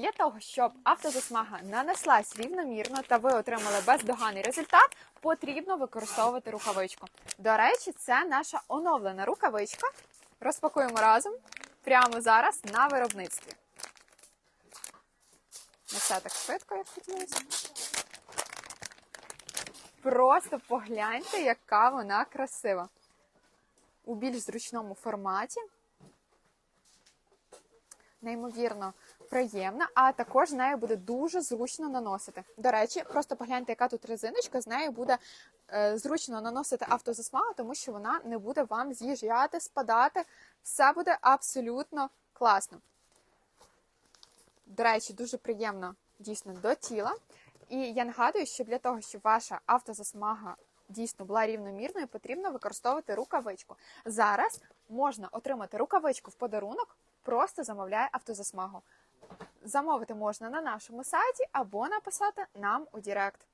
Для того, щоб автозасмага нанеслась рівномірно та ви отримали бездоганний результат, потрібно використовувати рукавичку. До речі, це наша оновлена рукавичка. Розпакуємо разом прямо зараз на виробництві. Не все так швидко, як хотілося. Просто погляньте, яка вона красива. У більш зручному форматі. Неймовірно приємна, а також нею буде дуже зручно наносити. До речі, просто погляньте, яка тут резиночка, з нею буде е, зручно наносити автозасмагу, тому що вона не буде вам з'їжджати, спадати. Все буде абсолютно класно. До речі, дуже приємно дійсно до тіла. І я нагадую, що для того, щоб ваша автозасмага дійсно була рівномірною, потрібно використовувати рукавичку. Зараз можна отримати рукавичку в подарунок, просто замовляй автозасмагу. Замовити можна на нашому сайті або написати нам у Директ.